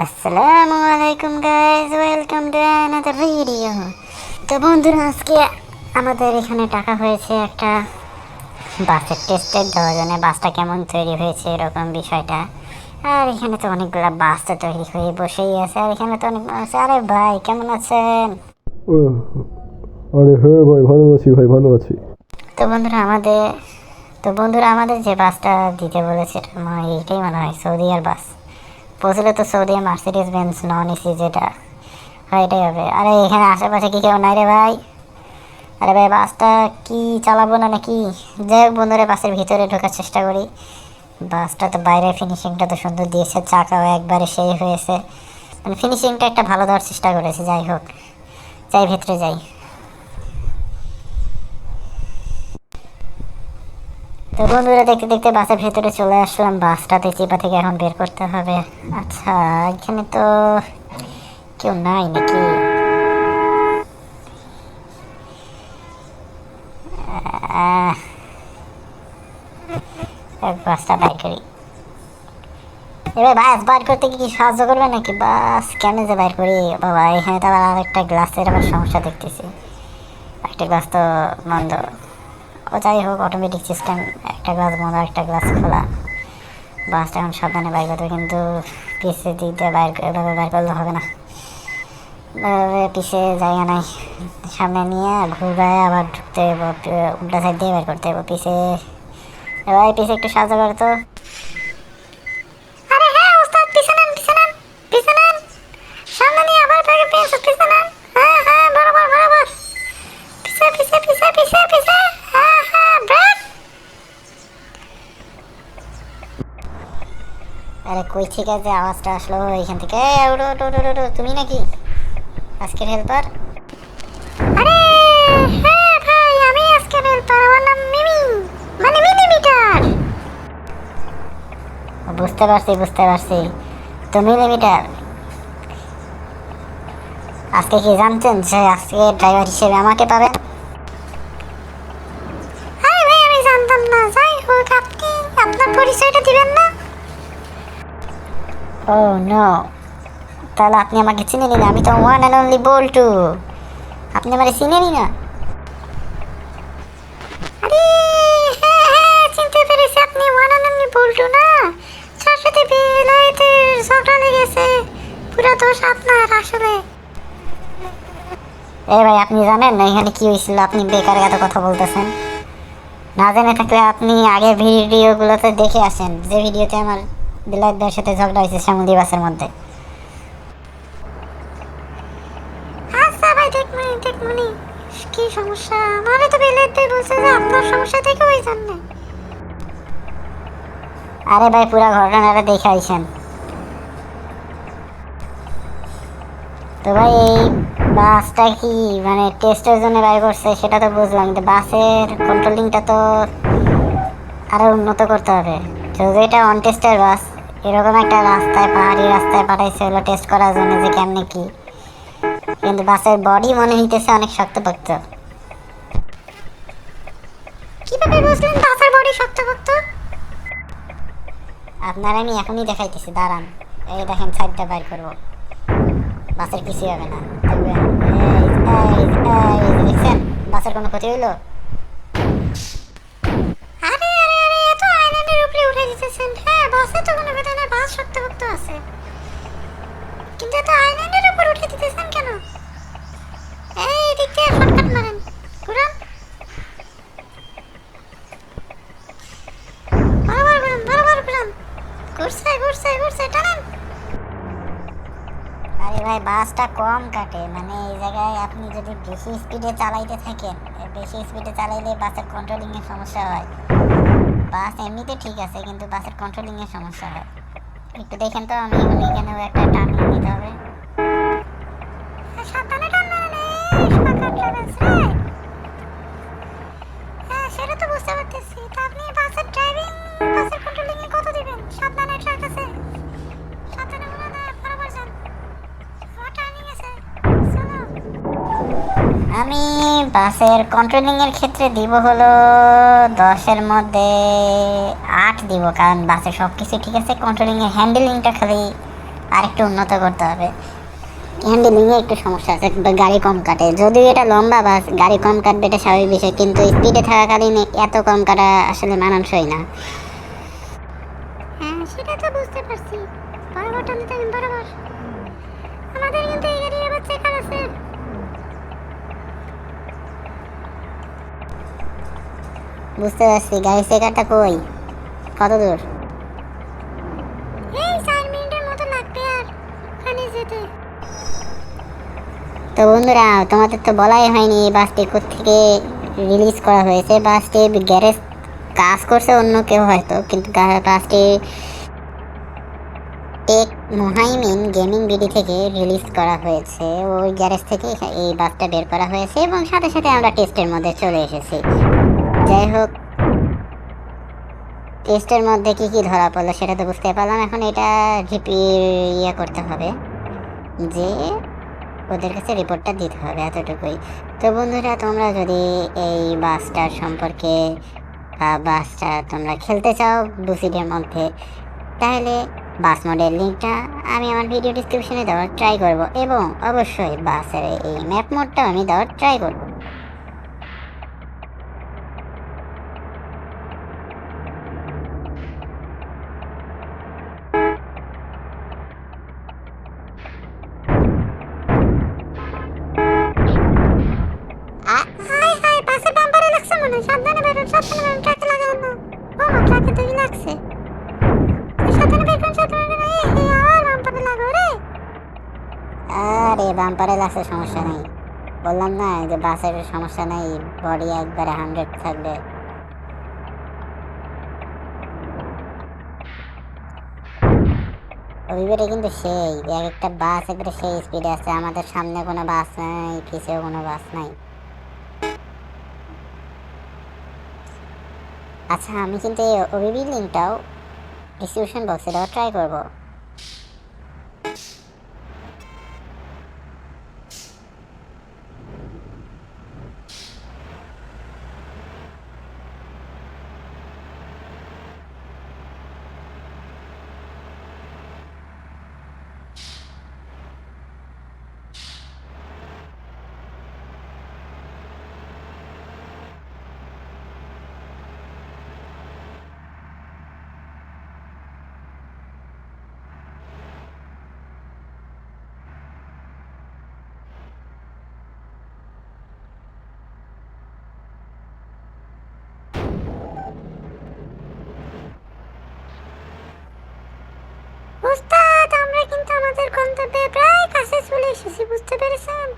আসসালামু আলাইকুম guys welcome to another video তো বন্ধুরা আজকে আমাদের এখানে টাকা হয়েছে একটা বাসের টেস্টের জন্য বাসটা কেমন তৈরি হয়েছে এরকম বিষয়টা। আর এখানে তো অনেকগুলো বাস তো তৈরি হয়ে বসেই আছে। আর এখানে তো অনেক আছে আরে ভাই কেমন আছেন? আরে হ্যাঁ ভাই ভালো আছি ভাই ভালো আছি। তো বন্ধুরা আমাদের তো বন্ধুরা আমাদের যে বাসটা দিতে বলেছে এটা মনে হয় হয় সৌদিয়ার বাস। পৌঁছলে তো Saudi Mercedes Benz non AC যেটা হয় এটাই হবে। আরে, এখানে আশেপাশে কি কেউ নাই রে ভাই? আরে ভাই, বাসটা কি চালাবো না নাকি? যাই হোক বন্ধুরা, বাসের ভিতরে ঢোকার চেষ্টা করি। বাসটা তো বাইরে ফিনিশিংটা তো সুন্দর দিয়েছে, চাকাও একবারে সেই হয়েছে। মানে ফিনিশিংটা একটা ভালো দেওয়ার চেষ্টা করেছে, যাই হোক। যাই, ভেতরে যাই। তো বন্ধুরা, দেখতে দেখতে বাসের ভেতরে চলে আসলাম। বাসটাতে চিপা থেকে এখন বের করতে হবে। আচ্ছা এখানে তো কেউ নাই নাকি? বাসটা বাইর করি। এবার বাস বার করতে কি কি সাহায্য করবে নাকি? বাস কেন যে বাইর করি? বাবা, এখানে তো আবার আরেকটা গ্লাসের আবার সমস্যা দেখতেছি। একটা গ্লাস তো বন্ধ। ও যাই হোক অটোমেটিক সিস্টেম একটা গ্লাস বন্ধ, একটা গ্লাস খোলা। বাসটা এখন সাবধানে বাইর করতে কিন্তু পিসে দিয়ে বাইর এভাবে বাইর করলে হবে না। পিসে জায়গা নাই। সামনে নিয়ে ঘুরায় আবার ঢুকতে উল্টা সাইড দিয়ে বাইর করতে পিছে এবার পিসে একটু সাহায্য করো তো আরে হ্যাঁ ওস্তাদ পিছে নেন পিছে নেন পিছে নেন সামনে নিয়ে আবার ব্যাগে পেয়েছ পিছে নেন হ্যাঁ হ্যাঁ বরাবর বরাবর পিছে পিছে পিছে পিছে পিছে হ্যাঁ হ্যাঁ ব্রেক আরে কই থেকে যে আওয়াজটা আসলো এইখান থেকে? উঠো উঠো, তুমি নাকি আজকের হেল্পার আরে হ্যাঁ মানে বুঝতে পারছি বুঝতে পারছি। তো মিলিমিটার আজকে কি জানতেন যে আজকে ড্রাইভার হিসেবে আমাকে পাবেন আরে ভাই আমি জানতাম না যাই হোক আপনি আপনার পরিচয়টা দিবেন না ও নো তাহলে আপনি আমাকে চিনে নিন আমি তো ওয়ান অ্যান্ড অনলি বল্টু। আপনি আমাকে চিনেনি না। চিনতে আপনি আসলে। এ ভাই, আপনি জানেন না এখানে কি হয়েছিল? আপনি বেকার এত কথা বলতেছেন। না জেনে থাকলে আপনি আগের ভিডিওগুলোতে দেখে আসেন। যে ভিডিওতে আমার বিলাইতদের সাথে ঝগড়া হয়েছে শ্যামলী বাসের মধ্যে। আচ্ছা ভাই দেখমনি দেখমনি কি সমস্যা? আমারে তো বিলাইত ভাই বলছে যে আপনার সমস্যা থেকে ওই জন্য। আরে ভাই পুরো ঘটনাটা দেখে আইছেন। তো ভাই এই বাসটা কি মানে টেস্টের জন্য বাইর করছে সেটা তো বুঝলাম কিন্তু বাসের কন্ট্রোলিংটা তো আরও উন্নত করতে হবে। যদি এটা অন টেস্টের বাস এরকম একটা রাস্তায়, পাহাড়ি রাস্তায় পাঠাইছে হলো টেস্ট করার জন্য যে কেমনে কি। কিন্তু বাসের বডি মনে হইতেছে অনেক শক্তপোক্ত। কীভাবে বুঝলেন বাসের বডি আপনার আমি এখনই দেখাইতেছি, দাঁড়ান। এই দেখেন সাইডটা বাইর করব। বাসের কিছুই হবে না। দেখবেন বাসের কোনো ক্ষতি হইল আরে আরে আরে এত আইল্যান্ডের উপরে উঠে হ্যাঁ বাসে তো কোনো কথা না বাস আছে। কিন্তু এত আইল্যান্ডের উপর উঠে দিতেছেন কেন? এই দিক দিয়ে শর্টকাট মারেন। ঘুরান। বরাবর ঘুরান বরাবর ঘুরান। ঘুরছে ঘুরছে ঘুরছে, টানেন। আরে ভাই, বাসটা কম কাটে। মানে এই জায়গায় আপনি যদি বেশি স্পিডে চালাইতে থাকেন বেশি স্পিডে চালাইলে বাসের কন্ট্রোলিং এর সমস্যা হয়। বাস এমনিতে ঠিক আছে, কিন্তু বাসের কন্ট্রোলিং এর সমস্যা হয়। একটু দেখেন তো, আমি এখন এখানেও একটা টান নিতে হবে। সাবধানে টান মারেন আমি বাসের কন্ট্রোলিং এর ক্ষেত্রে দিব হলো দশের মধ্যে আট দিব, কারণ বাসে সব কিছু ঠিক আছে কন্ট্রোলিং এর হ্যান্ডেলিংটা খালি আরেকটু উন্নত করতে হবে। হ্যান্ডেলিংয়ে একটু সমস্যা আছে গাড়ি কম কাটে। যদিও এটা লম্বা বাস, গাড়ি কম কাটবে এটা স্বাভাবিক বিষয়, কিন্তু স্পিডে থাকাকালীন এত কম কাটা আসলে মানানসই না। হ্যাঁ সেটা তো বুঝতে পারছি। বরাবর টানতে থাকেন বরাবর। আমাদের কিন্তু এই গাড়ি আবার চেকার আছে। বুঝতে পারছি গাড়ি চেকারটা কই? কত দূর? তো বন্ধুরা তোমাদের তো বলাই হয়নি এই বাসটি থেকে রিলিজ করা হয়েছে। বাসটি গ্যারেজ কাজ করছে অন্য কেউ হয়তো কিন্তু বাসটি টেক মোহাইমিন গেমিং বিডি থেকে রিলিজ করা হয়েছে। ওই গ্যারেজ থেকে এই বাসটা বের করা হয়েছে এবং সাথে সাথে আমরা টেস্টের মধ্যে চলে এসেছি। যাই হোক টেস্টের মধ্যে কি কি ধরা পড়ল সেটা তো বুঝতে পারলাম। এখন এটা রিপি ইয়ে করতে হবে যে ওদের কাছে রিপোর্টটা দিতে হবে এতটুকুই। তো বন্ধুরা, তোমরা যদি এই বাসটার সম্পর্কে বা বাসটা তোমরা খেলতে চাও বুসিডের মধ্যে, তাহলে বাস মডেল লিঙ্কটা আমি আমার ভিডিও ডিসক্রিপশনে দেওয়ার ট্রাই করব এবং অবশ্যই বাসের এই ম্যাপ মোডটাও আমি দেওয়ার ট্রাই করব। বাম্পারে লাগছে সমস্যা নেই। বললাম না যে বাসের সমস্যা নেই বডি একবারে হান্ড্রেড থাকবে। অভিবেটা কিন্তু সেই এক একটা বাস একবারে সেই স্পিডে আছে আমাদের সামনে কোনো বাস নাই, পিছেও কোনো বাস নাই। আচ্ছা আমি কিন্তু এই ওবিবি লিঙ্কটাও ডিসক্রিপশন বক্সে দেওয়ার ট্রাই করব উস্তাদ আমরা কিন্তু আমাদের গন্তব্যে প্রায় কাছে চলে এসেছি বুঝতে পেরেছেন?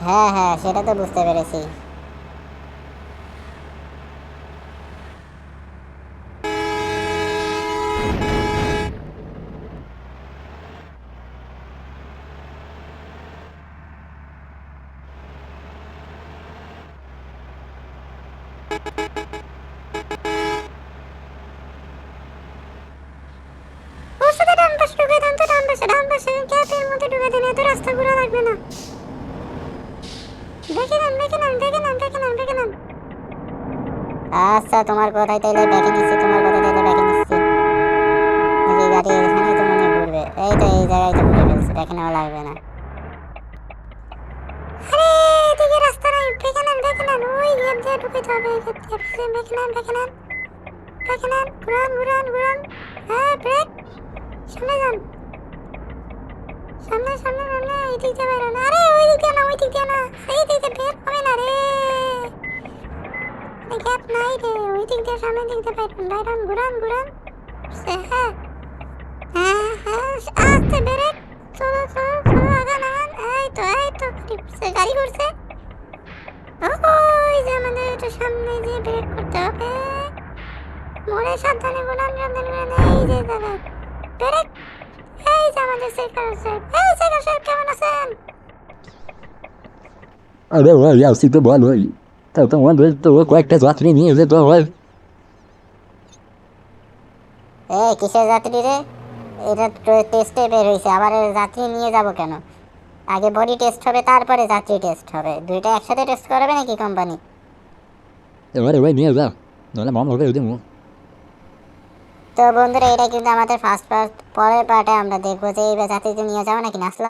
হ্যাঁ হ্যাঁ সেটা তো বুঝতে পেরেছি ওষুধে ডান পাশে ঢুকে দেন তো পাশে গ্যাপের মধ্যে ঢুকে দেন এত রাস্তা ঘোরা লাগবে না। দেখে নেন দেখে নেন দেখে নেন দেখে নেন দেখে নেন আচ্ছা তোমার কথাই তাইলে ব্যাকে নিচ্ছি তোমার কথা তাইলে ব্যাকে নিচ্ছি। নাকি গাড়ি এখানে তো মনে ঘুরবে। এই তো এই জায়গায় তো ঘুরে ফেলছে ব্যাকে নেওয়া লাগবে না। আরে এদিকে রাস্তা নাই ব্রেকে নেন ব্রেকে নেন ওই গেট দিয়ে ঢুকে যাবে নেন নেন নেন ঘুরান ঘুরান ঘুরান। হ্যাঁ ব্রেক। সামনে যান। সামনে সামনে সামনে এই দিক দিয়ে বেরোন আরে ওই দিক দিয়ে না ওই দিক দিয়ে না। এই দিক দিয়ে বের হবে না রে। গ্যাপ নাই রে। ওই দিক দিয়ে, সামনের দিক দিয়ে বেরোন বেরোন ঘুরান ঘুরান। হ্যাঁ। হ্যাঁ হ্যাঁ আস্তে ব্রেক চলো চলো চলো, আগান আগান। এই তো এই তো, গাড়ি ঘুরছে ওই যে আমাদের একটু সামনে যে ব্রেক করতে হবে। মোড়ে সাবধানে ঘুরান সাবধানে ঘুরান। এই যে দাদা ব্রেক এই যে আমাদের সেকার সাহেব এই সেকার সাহেব কেমন আছেন? আরে ভাই আসছি তো ভালোই তা তোমাদের তো কয়েকটা যাত্রী নিয়ে যেতে হয় এই কিসের যাত্রী রে? এটা টেস্টে বের হয়েছে আবার যাত্রী নিয়ে যাব কেন? আগে বডি টেস্ট হবে তারপরে যাত্রী টেস্ট হবে। দুইটা একসাথে টেস্ট করবে নাকি কোম্পানি এবারে ভাই নিয়ে যা। নাহলে মামলা করে দেবো। তো তো বন্ধুরা, এটা কিন্তু আমাদের ফার্স্ট পার্ট পরের পার্টে আমরা দেখব যে, এই বেচাতে নিয়ে যাব নাকি নাসলা